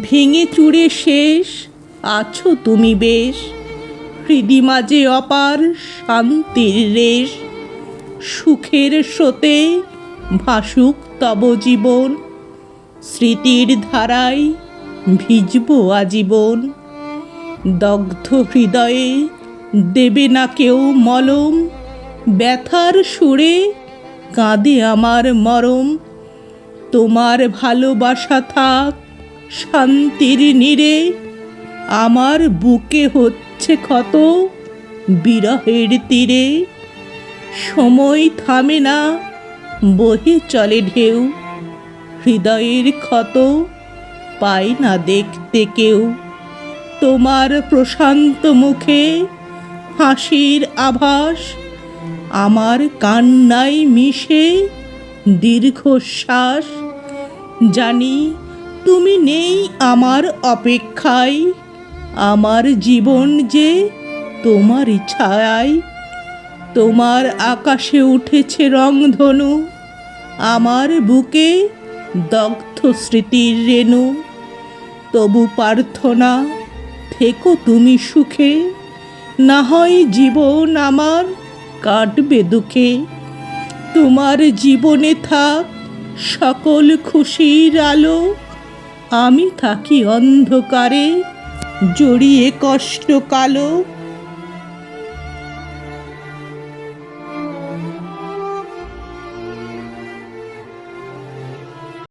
ভেঙে চুড়ে শেষ, আছো তুমি বেশ। হৃদি মাঝে অপার শান্তির রেশ। সুখের স্রোতে ভাসুক তব জীবন। স্মৃতির ধারায় ভিজব আজীবন। দগ্ধ হৃদয়ে দেবে না কেউ মলম। ব্যথার সুরে কাঁদে আমার মরম। তোমার ভালোবাসা থাক শান্তির নীড়ে আমার বুকে হচ্ছে ক্ষত বিরহের তীরে। সময় থামে না, বহে চলে ঢেউ। হৃদয়ের ক্ষত পায় না দেখতে কেউ। তোমার প্রশান্ত মুখে হাসির আভাস আমার কান্নায় মিশে দীর্ঘশ্বাস। জানি তুমি নেই আমার অপেক্ষায়। আমার জীবন যে তোমারই ছায়ায় তোমার আকাশে উঠেছে রংধনু। আমার বুকে দগ্ধ স্মৃতির রেণু। তবু প্রার্থনা, থেকো তুমি সুখে। না হয় জীবন আমার কাটবে দুঃখে। তোমার জীবনে থাক সকল খুশির আলো। আমি থাকি অন্ধকারে জড়িয়ে কষ্ট কালো